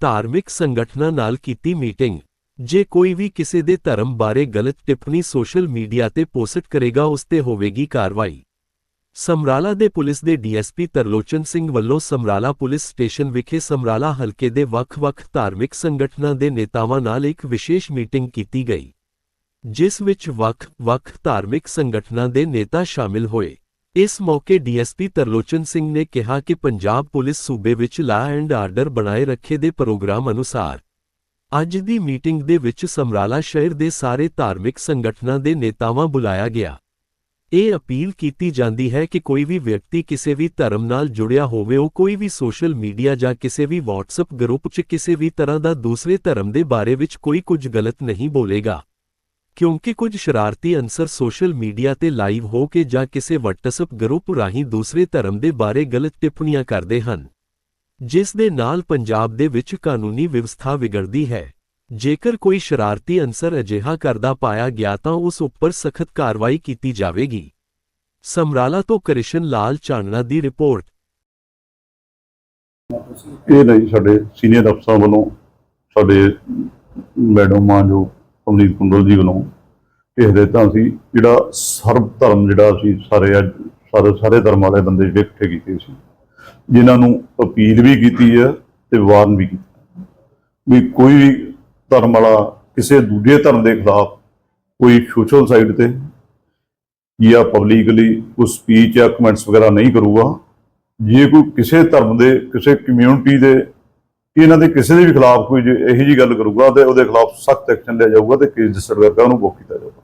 ਧਾਰਮਿਕ ਸੰਗਠਨਾਂ ਨਾਲ ਕੀਤੀ ਮੀਟਿੰਗ। ਜੇ ਕੋਈ ਵੀ ਕਿਸੇ ਦੇ ਧਰਮ ਬਾਰੇ ਗਲਤ ਟਿੱਪਣੀ ਸੋਸ਼ਲ ਮੀਡੀਆ ਤੇ ਪੋਸਟ ਕਰੇਗਾ, ਉਸ ਤੇ ਹੋਵੇਗੀ ਕਾਰਵਾਈ। ਸਮਰਾਲਾ ਦੇ ਪੁਲਿਸ ਦੇ ਡੀਐਸਪੀ ਤਰਲੋਚਨ ਸਿੰਘ ਵੱਲੋਂ ਸਮਰਾਲਾ ਪੁਲਿਸ ਸਟੇਸ਼ਨ ਵਿਖੇ ਸਮਰਾਲਾ ਹਲਕੇ ਦੇ ਵੱਖ-ਵੱਖ ਧਾਰਮਿਕ ਸੰਗਠਨਾਂ ਦੇ ਨੇਤਾਵਾਂ ਨਾਲ ਇੱਕ ਵਿਸ਼ੇਸ਼ ਮੀਟਿੰਗ ਕੀਤੀ ਗਈ, ਜਿਸ ਵਿੱਚ ਵੱਖ-ਵੱਖ ਧਾਰਮਿਕ ਸੰਗਠਨਾਂ ਦੇ ਨੇਤਾ ਸ਼ਾਮਿਲ ਹੋਏ। ਇਸ ਮੌਕੇ ਡੀਐਸਪੀ ਤਰਲੋਚਨ ਸਿੰਘ ਨੇ ਕਿਹਾ ਕਿ ਪੰਜਾਬ ਪੁਲਿਸ ਸੂਬੇ ਵਿੱਚ ਲਾ ਐਂਡ ਆਰਡਰ ਬਣਾਏ ਰੱਖੇ ਦੇ ਪ੍ਰੋਗਰਾਮ ਅਨੁਸਾਰ ਅੱਜ ਦੀ ਮੀਟਿੰਗ ਦੇ ਵਿੱਚ ਸਮਰਾਲਾ ਸ਼ਹਿਰ ਦੇ ਸਾਰੇ ਧਾਰਮਿਕ ਸੰਗਠਨਾਂ ਦੇ ਨੇਤਾਵਾਂ ਬੁਲਾਇਆ ਗਿਆ। ਇਹ ਅਪੀਲ ਕੀਤੀ ਜਾਂਦੀ ਹੈ ਕਿ ਕੋਈ ਵੀ ਵਿਅਕਤੀ ਕਿਸੇ ਵੀ ਧਰਮ ਨਾਲ ਜੁੜਿਆ ਹੋਵੇ, ਉਹ ਕੋਈ ਵੀ ਸੋਸ਼ਲ ਮੀਡੀਆ ਜਾਂ ਕਿਸੇ ਵੀ WhatsApp ਗਰੁੱਪ 'ਚ ਕਿਸੇ ਵੀ ਤਰ੍ਹਾਂ ਦਾ ਦੂਸਰੇ ਧਰਮ ਦੇ ਬਾਰੇ ਵਿੱਚ ਕੋਈ ਕੁਝ ਗਲਤ ਨਹੀਂ ਬੋਲੇਗਾ। ਕਿਉਂਕਿ ਕੁਝ ਸ਼ਰਾਰਤੀ ਅਨਸਰ ਸੋਸ਼ਲ ਮੀਡੀਆ ਤੇ ਲਾਈਵ ਹੋ ਕੇ ਜਾਂ ਕਿਸੇ WhatsApp ਗਰੁੱਪ ਰਾਹੀਂ ਦੂਸਰੇ ਧਰਮ ਦੇ ਬਾਰੇ ਗਲਤ ਟਿੱਪਣੀਆਂ ਕਰਦੇ ਹਨ, ਜਿਸ ਦੇ ਨਾਲ ਪੰਜਾਬ ਦੇ ਵਿੱਚ ਕਾਨੂੰਨੀ ਵਿਵਸਥਾ ਵਿਗੜਦੀ ਹੈ। ਜੇਕਰ ਕੋਈ ਸ਼ਰਾਰਤੀ ਅਨਸਰ ਅਜਿਹਾ ਕਰਦਾ ਪਾਇਆ ਗਿਆ ਤਾਂ ਉਸ ਉੱਪਰ ਸਖਤ ਕਾਰਵਾਈ ਕੀਤੀ ਜਾਵੇਗੀ। ਸਮਰਾਲਾ ਤੋਂ ਕ੍ਰਿਸ਼ਨ ਲਾਲ ਚਾਨਣਾ ਦੀ ਰਿਪੋਰਟ। ਇਹ ਨਹੀਂ, ਸਾਡੇ ਸੀਨੀਅਰ ਅਫਸਰਾਂ ਵੱਲੋਂ, ਸਾਡੇ ਮੈਡਮ ਜੋ, ਅਮਨੀਤ ਕੁੰਡਲ ਜੀ ਵੱਲੋਂ ਇਹ ਹਦਾਇਤਾਂ ਸੀ ਜਿਹੜਾ ਸਰਬ ਧਰਮ ਜਿਹੜਾ ਅਸੀਂ ਸਾਰੇ ਅੱਜ ਸਾਰੇ ਸਾਰੇ ਧਰਮ ਵਾਲੇ ਬੰਦੇ ਜਿਹੜੇ ਇਕੱਠੇ ਕੀਤੇ ਸੀ, ਜਿਨ੍ਹਾਂ ਨੂੰ ਅਪੀਲ ਵੀ ਕੀਤੀ ਹੈ ਤੇ ਵਾਰਨ ਵੀ ਕੀਤਾ। ਵੀ ਕੋਈ ਵੀ ਧਰਮ ਵਾਲਾ ਕਿਸੇ ਦੂਜੇ ਧਰਮ ਦੇ ਖਿਲਾਫ ਕੋਈ ਸੋਸ਼ਲ ਸਾਈਟ ਤੇ ਜਾਂ ਪਬਲਿਕਲੀ ਕੋਈ ਸਪੀਚ ਜਾਂ ਕਮੈਂਟਸ ਵਗੈਰਾ ਨਹੀਂ ਕਰੂਗਾ, ਜੇ ਕੋਈ ਕਿਸੇ ਧਰਮ ਦੇ, ਕਿਸੇ ਕਮਿਊਨਿਟੀ ਦੇ, ਇਹਨਾਂ ਦੇ ਕਿਸੇ ਦੇ ਵੀ ਖਿਲਾਫ ਕੋਈ ਜੇ ਇਹੋ ਜੀ ਗੱਲ ਕਰੂਗਾ ਤੇ ਉਹਦੇ ਖਿਲਾਫ ਸਖਤ ਐਕਸ਼ਨ ਲਿਆ ਜਾਊਗਾ ਤੇ ਕੇਸ ਰਜਿਸਟਰ ਕਰਕੇ ਉਹਨੂੰ ਬੁੱਕ ਕੀਤਾ ਜਾਊਗਾ।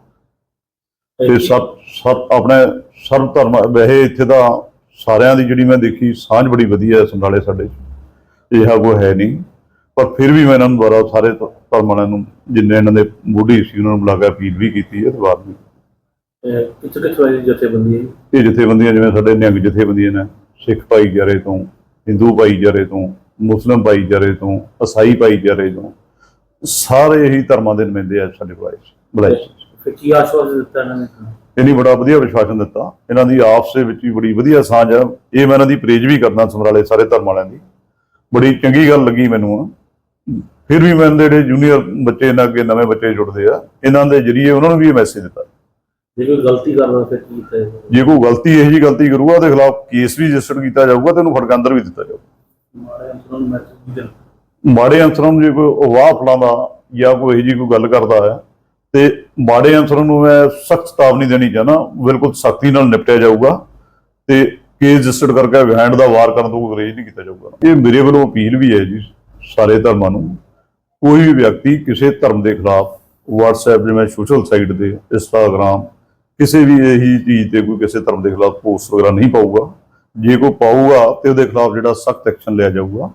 ਤੇ ਸਭ ਸਭ ਆਪਣੇ ਸਰਬ ਧਰਮ ਵੈਸੇ ਇੱਥੇ ਦਾ ਸਾਰਿਆਂ ਦੀ ਜਿਹੜੀ ਮੈਂ ਦੇਖੀ ਸਾਂਝ ਬੜੀ ਵਧੀਆ ਹੈ ਸਮਰਾਲੇ ਸਾਡੇ 'ਚ। ਇਹ ਕੋਈ ਹੈ ਨਹੀਂ। ਪਰ ਫਿਰ ਵੀ ਮੈਂ ਇਹਨਾਂ ਨੂੰ ਦੁਬਾਰਾ ਸਾਰੇ ਧਰਮ ਨੂੰ ਜਿੰਨੇ ਇਹਨਾਂ ਦੇ ਮੋਢੀ ਸੀ ਉਹਨਾਂ ਨੂੰ ਬੁਲਾ ਕੇ ਅਪੀਲ ਵੀ ਕੀਤੀ ਹੈ ਤੇ ਬਾਅਦ ਵੀ। ਕਿੱਥੇ ਕਿੱਥੇ ਹੋਈ ਜਥੇਬੰਦੀ ਹੈ ਇਹ ਜਥੇਬੰਦੀਆਂ ਜਿਵੇਂ ਸਾਡੇ ਨਿਹੰਗ ਜਥੇਬੰਦੀਆਂ ਨੇ ਸਿੱਖ ਭਾਈਚਾਰੇ ਤੋਂ ਹਿੰਦੂ ਭਾਈਚਾਰੇ ਤੋਂ ਮੁਸਲਮ ਭਾਈਚਾਰੇ ਤੋਂ ਈਸਾਈ ਭਾਈਚਾਰੇ ਤੋਂ ਸਾਰੇ ਹੀ ਧਰਮਾਂ ਦੇ ਨੁਮਾਇੰਦੇ ਆ ਸਾਡੇ ਕੋਲ ਬੁਲਾਏ ਸੀ। ਫਿਰ ਕੀ ਆਸ਼ਵਾਸਨ ਦਿੱਤਾ ਇਹਨਾਂ ਨੇ? ਇਹਨੀ ਬੜਾ ਵਧੀਆ ਵਿਸ਼ਵਾਸਨ ਦਿੱਤਾ। ਇਹਨਾਂ ਦੀ ਆਪਸ ਦੇ ਵਿੱਚ ਵੀ ਬੜੀ ਵਧੀਆ ਸਾਂਝ ਆ। ਇਹ ਮੈਂ ਇਹਨਾਂ ਦੀ ਪ੍ਰੇਜ ਵੀ ਕਰਦਾ ਸਮਰਾਲੇ ਸਾਰੇ ਧਰਮ ਵਾਲਿਆਂ ਦੀ। ਬੜੀ ਚੰਗੀ ਗੱਲ ਲੱਗੀ ਮੈਨੂੰ ਫਿਰ ਵੀ ਮੈਂ ਜਿਹੜੇ ਜੂਨੀਅਰ ਬੱਚੇ ਇਹਨਾਂ ਅੱਗੇ ਨਵੇਂ ਬੱਚੇ ਜੁੜਦੇ ਆ ਇਹਨਾਂ ਦੇ ਜਰੀਏ ਉਹਨਾਂ ਨੂੰ ਵੀ ਇਹ ਮੈਸੇਜ ਦਿੱਤਾ। ਜੇ ਕੋਈ ਗਲਤੀ ਕਰਦਾ ਫਿਰ ਕੀ ਕੀਤਾ? ਜੇ ਕੋਈ ਗਲਤੀ ਇਹੋ ਜੀ ਗਲਤੀ ਕਰੂਗਾ ਉਹਦੇ ਖਿਲਾਫ ਕੇਸ ਵੀ ਰਜਿਸਟਰ ਕੀਤਾ ਜਾਊਗਾ ਤੇ ਉਹਨੂੰ ਫੜਕ ਅੰਦਰ ਵੀ ਦਿੱਤਾ ਜਾਊਗਾ। ਮਾੜੇ ਅਨਸਰਾਂ ਨੂੰ ਜੇ ਕੋਈ ਵਾਹ ਫਲਾਉਂਦਾ ਜਾਂ ਕੋਈ ਇਹੋ ਜੀ ਕੋਈ ਗੱਲ ਕਰਦਾ ਹੈ ਤੇ ਮਾੜੇ ਅਨਸਰਾਂ ਨੂੰ ਮੈਂ ਸਖਤ ਚੇਤਾਵਨੀ ਦੇਣੀ ਚਾਹਨਾ ਬਿਲਕੁਲ ਸਖਤੀ ਨਾਲ ਨਿਪਟਿਆ ਜਾਊਗਾ ਤੇ ਕੇਸ ਰਜਿਸਟਰ ਕਰਕੇ ਹੈਂਡ ਦਾ ਵਾਰ ਕਰਨ ਤੋਂ ਕੋਈ ਨਹੀਂ ਕੀਤਾ ਜਾਊਗਾ। ਇਹ ਮੇਰੇ ਵੱਲੋਂ ਅਪੀਲ ਵੀ ਹੈ ਜੀ, ਸਾਰੇ ਧਰਮਾਂ ਨੂੰ। ਕੋਈ ਵੀ ਵਿਅਕਤੀ ਕਿਸੇ ਧਰਮ ਦੇ ਖਿਲਾਫ WhatsApp ਜਿਵੇਂ ਸੋਸ਼ਲ ਸਾਈਟ ਤੇ, Instagram, ਕਿਸੇ ਵੀ ਇਹੀ ਚੀਜ਼ ਤੇ ਕੋਈ ਕਿਸੇ ਧਰਮ ਦੇ ਖਿਲਾਫ ਪੋਸਟ ਵਗੈਰਾ ਨਹੀਂ ਪਾਊਗਾ। ਜੇ ਕੋਈ ਪਾਊਗਾ ਤੇ ਉਹਦੇ ਖਿਲਾਫ ਜਿਹੜਾ ਸਖਤ ਐਕਸ਼ਨ ਲਿਆ ਜਾਊਗਾ।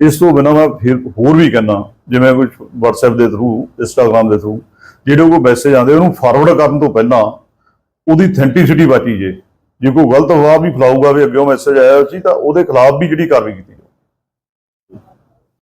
ਇਸ ਤੋਂ ਬਿਨਾਂ ਮੈਂ ਫਿਰ ਹੋਰ ਵੀ ਕਹਿਣਾ ਜਿਵੇਂ ਕੋਈ WhatsApp ਦੇ ਥਰੂ Instagram ਦੇ ਥਰੂ ਜਿਹੜੇ ਕੋਈ ਮੈਸੇਜ ਆਉਂਦੇ, ਉਹਨੂੰ ਫਾਰਵਰਡ ਕਰਨ ਤੋਂ ਪਹਿਲਾਂ ਉਹਦੀ ਥੈਂਟੀਸਿਟੀ ਬਚੀ ਜੇ। ਜੇ ਕੋਈ ਗਲਤ ਅਫਵਾਹ ਵੀ ਫਲਾਊਗਾ ਵੀ ਅੱਗੇ ਉਹ ਮੈਸੇਜ ਆਇਆ ਸੀ, ਤਾਂ ਉਹਦੇ ਖਿਲਾਫ ਵੀ ਜਿਹੜੀ ਕਾਰਵਾਈ ਕੀਤੀ ਜਾਊ।